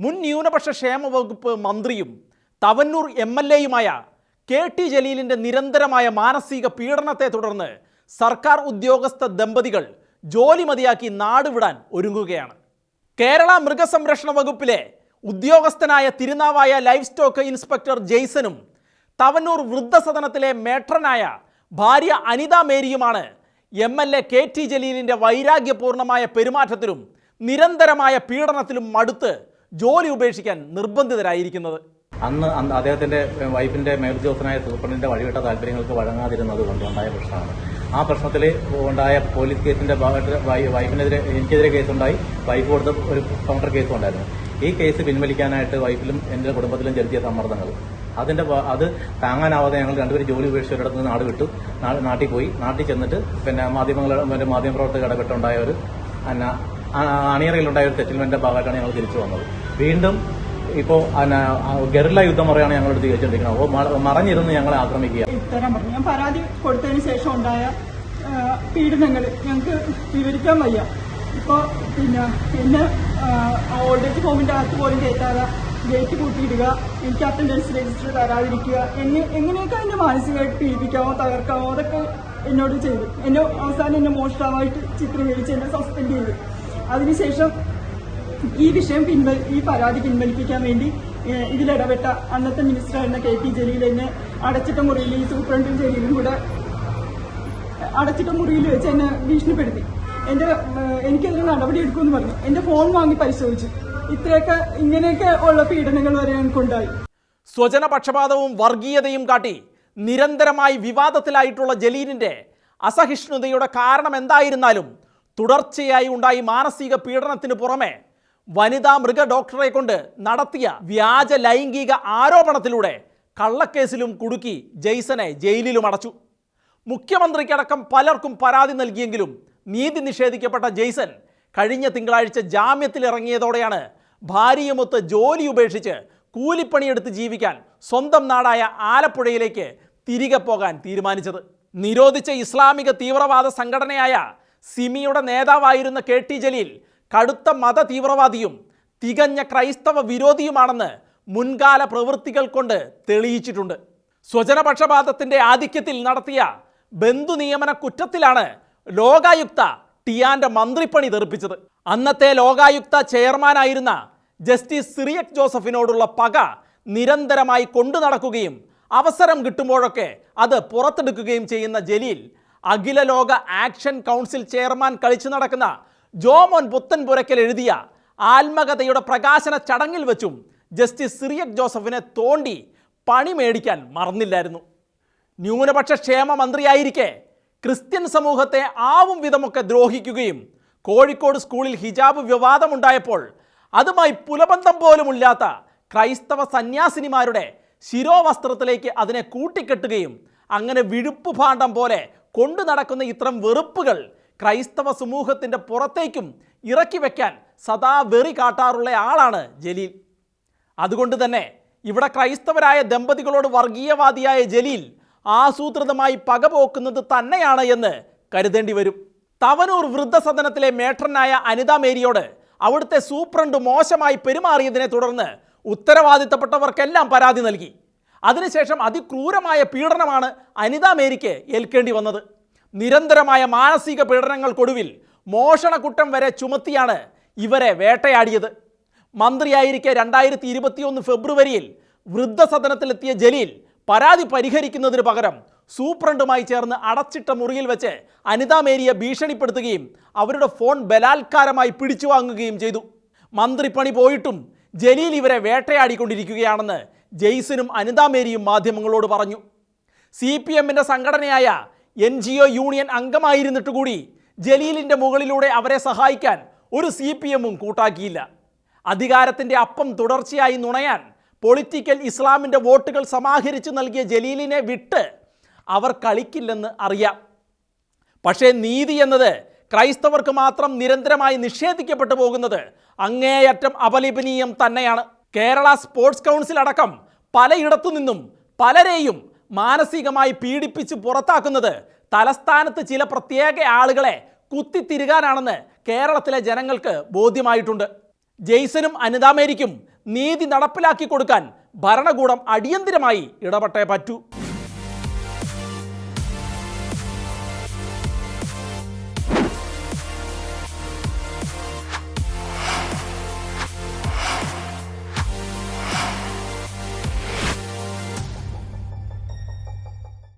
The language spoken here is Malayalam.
മുൻ ന്യൂനപക്ഷ ക്ഷേമ വകുപ്പ് മന്ത്രിയും തവന്നൂർ എം എൽ എയുമായ കെ ടി ജലീലിന്റെ നിരന്തരമായ മാനസിക പീഡനത്തെ തുടർന്ന് സർക്കാർ ഉദ്യോഗസ്ഥ ദമ്പതികൾ ജോലി മതിയാക്കി നാടുവിടാൻ ഒരുങ്ങുകയാണ്. കേരള മൃഗസംരക്ഷണ വകുപ്പിലെ ഉദ്യോഗസ്ഥനായ തിരുനാവായ ലൈഫ് സ്റ്റോക്ക് ഇൻസ്പെക്ടർ ജെയ്സനും തവന്നൂർ വൃദ്ധസദനത്തിലെ മേട്രനായ ഭാര്യ Anitha മേരിയുമാണ് M L A K T ജലീലിന്റെ വൈരാഗ്യപൂർണമായ പെരുമാറ്റത്തിലും നിരന്തരമായ പീഡനത്തിലും മടുത്ത് ജോലി ഉപേക്ഷിക്കാൻ നിർബന്ധിതരായിരിക്കുന്നത്. അന്ന് അദ്ദേഹത്തിന്റെ വൈഫിന്റെ മേലുദ്യോഗസ്ഥനായ സൂപ്രണ്ടിന്റെ വഴിവിട്ട താല്പര്യങ്ങൾക്ക് വഴങ്ങാതിരുന്നത് കൊണ്ടുണ്ടായ പ്രശ്നമാണ്. ആ പ്രശ്നത്തിൽ ഉണ്ടായ പോലീസ് കേസിന്റെ ഭാഗത്ത് വൈഫിനെതിരെ എനിക്കെതിരെ കേസുണ്ടായി. വൈഫ് കൊടുത്ത ഒരു കൗണ്ടർ കേസും ഉണ്ടായിരുന്നു ഈ കേസ് പിൻവലിക്കാനായിട്ട് വൈഫിലും എന്റെ കുടുംബത്തിലും ചെലുത്തിയ സമ്മർദ്ദങ്ങൾ. അതിന്റെ അത് താങ്ങാനാവാതെ ഞങ്ങൾ രണ്ടുപേരും ജോലി ഉപേക്ഷിച്ചവരിടത്ത് നിന്ന് നാട് വിട്ടു. നാട്ടിൽ പോയി. നാട്ടിൽ ചെന്നിട്ട് പിന്നെ മാധ്യമങ്ങൾ മറ്റേ മാധ്യമപ്രവർത്തക ഇടപെട്ടുണ്ടായ ഒരു അന്ന അണിയറയിലുണ്ടായ ഒരു സെറ്റിൽമെന്റിന്റെ ഭാഗമായിട്ടാണ് ഞങ്ങൾ തിരിച്ചു വന്നത്. വീണ്ടും ഇപ്പോ ഗറില്ല യുദ്ധം പറയാണ് ഞങ്ങളോട് ചോദിച്ചോണ്ടിരിക്കുന്നത് അപ്പോൾ മ- മറഞ്ഞിരുന്ന് ഞങ്ങളെ ആക്രമിക്കുക. ഉത്തരം പറഞ്ഞു. ഞാൻ പരാതി കൊടുത്തതിന് ശേഷം ഉണ്ടായ പീഡനങ്ങൾ ഞങ്ങൾക്ക് വിവരിക്കാൻ വയ്യ. ഇപ്പോ പിന്നെ എന്നെ ഓൾഡ് ഏജ് ഹോമിന്റെ അകത്ത് പോലും കയറ്റാതെ ഗേറ്റ് കൂട്ടിയിടുക എനിക്ക് അറ്റൻഡൻസ് രജിസ്റ്റർ തരാതിരിക്കുക എന്നെ എങ്ങനെയൊക്കെ എന്നെ മാനസികമായിട്ട് പീഡിപ്പിക്കാമോ തകർക്കാമോ അതൊക്കെ എന്നോട് ചെയ്തു. എന്നെ അവസാനം എന്നെ മോഷ്ടാവായിട്ട് ചിത്രം ചിത്രീകരിച്ച് എന്നെ സസ്പെൻഡ് ചെയ്തു. അതിനുശേഷം ഈ വിഷയം പിൻവൽ ഈ പരാതി പിൻവലിപ്പിക്കാൻ വേണ്ടി ഇതിലിടപെട്ട അന്നത്തെ മിനിസ്റ്ററായിരുന്ന കെ ടി ജലീൽ എന്നെ അടച്ചിട്ട മുറിയിൽ ഈ സൂപ്രണ്ടും ജലീലും കൂടെ അടച്ചിട്ട മുറിയിൽ വെച്ച് എന്നെ ഭീഷണിപ്പെടുത്തി. എന്റെ എനിക്കെതിരെ നടപടി എടുക്കുമെന്ന് പറഞ്ഞു. എന്റെ ഫോൺ വാങ്ങി പരിശോധിച്ചു. ഇത്രയൊക്കെ ഇങ്ങനെയൊക്കെ ഉള്ള പീഡനങ്ങൾ വരെ എനിക്കുണ്ടായി സ്വജനപക്ഷപാതവും വർഗീയതയും കാട്ടി നിരന്തരമായി വിവാദത്തിലായിട്ടുള്ള ജലീലിന്റെ അസഹിഷ്ണുതയുടെ കാരണം എന്തായിരുന്നാലും തുടർച്ചയായി ഉണ്ടായി മാനസിക പീഡനത്തിന് പുറമെ വനിതാ മൃഗ ഡോക്ടറെ കൊണ്ട് നടത്തിയ വ്യാജ ലൈംഗിക ആരോപണത്തിലൂടെ കള്ളക്കേസിലും കുടുക്കി ജെയ്സനെ ജയിലിലും അടച്ചു. മുഖ്യമന്ത്രിക്കടക്കം പലർക്കും പരാതി നൽകിയെങ്കിലും നീതി നിഷേധിക്കപ്പെട്ട ജെയ്സൺ കഴിഞ്ഞ തിങ്കളാഴ്ച ജാമ്യത്തിലിറങ്ങിയതോടെയാണ് ഭാര്യയുമൊത്ത് ജോലി ഉപേക്ഷിച്ച് കൂലിപ്പണിയെടുത്ത് ജീവിക്കാൻ സ്വന്തം നാടായ ആലപ്പുഴയിലേക്ക് തിരികെ പോകാൻ തീരുമാനിച്ചത്. നിരോധിച്ച ഇസ്ലാമിക തീവ്രവാദ സംഘടനയായ സിമിയുടെ നേതാവായിരുന്ന കെ ടി ജലീൽ കടുത്ത മത തീവ്രവാദിയും തികഞ്ഞ ക്രൈസ്തവ വിരോധിയുമാണെന്ന് മുൻകാല പ്രവൃത്തികൾ കൊണ്ട് തെളിയിച്ചിട്ടുണ്ട്. സ്വജനപക്ഷപാതത്തിന്റെ ആധിക്യത്തിൽ നടത്തിയ ബന്ധു നിയമന കുറ്റത്തിലാണ് ലോകായുക്ത ടിയാന്റെ മന്ത്രിപ്പണി തെറിപ്പിച്ചത്. അന്നത്തെ ലോകായുക്ത ചെയർമാനായിരുന്ന ജസ്റ്റിസ് സിറിയക് ജോസഫിനോടുള്ള പക നിരന്തരമായി കൊണ്ടു നടക്കുകയും അവസരം കിട്ടുമ്പോഴൊക്കെ അത് പുറത്തെടുക്കുകയും ചെയ്യുന്ന ജലീൽ അഖില ലോക ആക്ഷൻ കൗൺസിൽ ചെയർമാൻ കളിച്ചു നടക്കുന്ന ജോമോൻ പുത്തൻപുരയ്ക്കൽ എഴുതിയ ആത്മകഥയുടെ പ്രകാശന ചടങ്ങിൽ വെച്ചും ജസ്റ്റിസ് സിറിയക് ജോസഫിനെ തോണ്ടി പണി മേടിക്കാൻ മറന്നില്ലായിരുന്നു. ന്യൂനപക്ഷ ക്ഷേമ മന്ത്രിയായിരിക്കെ ക്രിസ്ത്യൻ സമൂഹത്തെ ആവും വിധമൊക്കെ ദ്രോഹിക്കുകയും കോഴിക്കോട് സ്കൂളിൽ ഹിജാബ് വിവാദമുണ്ടായപ്പോൾ അതുമായി പുലബന്ധം പോലുമില്ലാത്ത ക്രൈസ്തവ സന്യാസിനിമാരുടെ ശിരോവസ്ത്രത്തിലേക്ക് അതിനെ കൂട്ടിക്കെട്ടുകയും അങ്ങനെ വിഴുപ്പ് ഭാണ്ഡം പോലെ കൊണ്ടു നടക്കുന്ന ഇത്തരം വെറുപ്പുകൾ ക്രൈസ്തവ സമൂഹത്തിന്റെ പുറത്തേക്കും ഇറക്കി വയ്ക്കാൻ സദാ വെറി കാട്ടാറുള്ള ആളാണ് ജലീൽ. അതുകൊണ്ട് തന്നെ ഇവിടെ ക്രൈസ്തവരായ ദമ്പതികളോട് വർഗീയവാദിയായ ജലീൽ ആസൂത്രിതമായി പകപോക്കുന്നത് തന്നെയാണ് എന്ന് കരുതേണ്ടി വരും. തവനൂർ വൃദ്ധസദനത്തിലെ മേട്രനായ അനിത മേരിയോട് അവിടുത്തെ സൂപ്രണ്ട് മോശമായി പെരുമാറിയതിനെ തുടർന്ന് ഉത്തരവാദിത്തപ്പെട്ടവർക്കെല്ലാം പരാതി നൽകി. അതിനുശേഷം അതിക്രൂരമായ പീഡനമാണ് അനിത മേരിക്ക് ഏൽക്കേണ്ടി വന്നത്. നിരന്തരമായ മാനസിക പീഡനങ്ങൾക്കൊടുവിൽ മോഷണക്കുറ്റം വരെ ചുമത്തിയാണ് ഇവരെ വേട്ടയാടിയത്. മന്ത്രിയായിരിക്കെ രണ്ടായിരത്തി ഇരുപത്തിയൊന്ന് ഫെബ്രുവരിയിൽ വൃദ്ധസദനത്തിലെത്തിയ ജലീൽ പരാതി പരിഹരിക്കുന്നതിന് പകരം സൂപ്രണ്ടുമായി ചേർന്ന് അടച്ചിട്ട മുറിയിൽ വെച്ച് അനിതാ മേരിയെ ഭീഷണിപ്പെടുത്തുകയും അവരുടെ ഫോൺ ബലാത്കാരമായി പിടിച്ചു വാങ്ങുകയും ചെയ്തു. മന്ത്രിപ്പണി പോയിട്ടും ജലീൽ ഇവരെ വേട്ടയാടിക്കൊണ്ടിരിക്കുകയാണെന്ന് ജെയ്സനും അനിതാ മേരിയും മാധ്യമങ്ങളോട് പറഞ്ഞു. സി പി എമ്മിന്റെ സംഘടനയായ എൻ ജി ഒ യൂണിയൻ അംഗമായിരുന്നിട്ട് കൂടി ജലീലിന്റെ മുകളിലൂടെ അവരെ സഹായിക്കാൻ ഒരു സി പി എമ്മും കൂട്ടാക്കിയില്ല. അധികാരത്തിന്റെ അപ്പം തുടർച്ചയായി നുണയാൻ പൊളിറ്റിക്കൽ ഇസ്ലാമിന്റെ വോട്ടുകൾ സമാഹരിച്ചു നൽകിയ ജലീലിനെ വിട്ട് അവർ കളിക്കില്ലെന്ന് അറിയാം. പക്ഷേ നീതി എന്നത് ക്രൈസ്തവർക്ക് മാത്രം നിരന്തരമായി നിഷേധിക്കപ്പെട്ടു പോകുന്നത് അങ്ങേയറ്റം അപലപനീയം തന്നെയാണ്. കേരള സ്പോർട്സ് കൗൺസിൽ അടക്കം പലയിടത്തു നിന്നും പലരെയും മാനസികമായി പീഡിപ്പിച്ച് പുറത്താക്കുന്നത് തലസ്ഥാനത്ത് ചില പ്രത്യേക ആളുകളെ കുത്തിത്തിരുകാനാണെന്ന് കേരളത്തിലെ ജനങ്ങൾക്ക് ബോധ്യമായിട്ടുണ്ട്. ജെയ്സനും അനിതാമേരിക്കും നീതി നടപ്പിലാക്കി കൊടുക്കാൻ ഭരണകൂടം അടിയന്തിരമായി ഇടപെട്ടേ പറ്റൂ.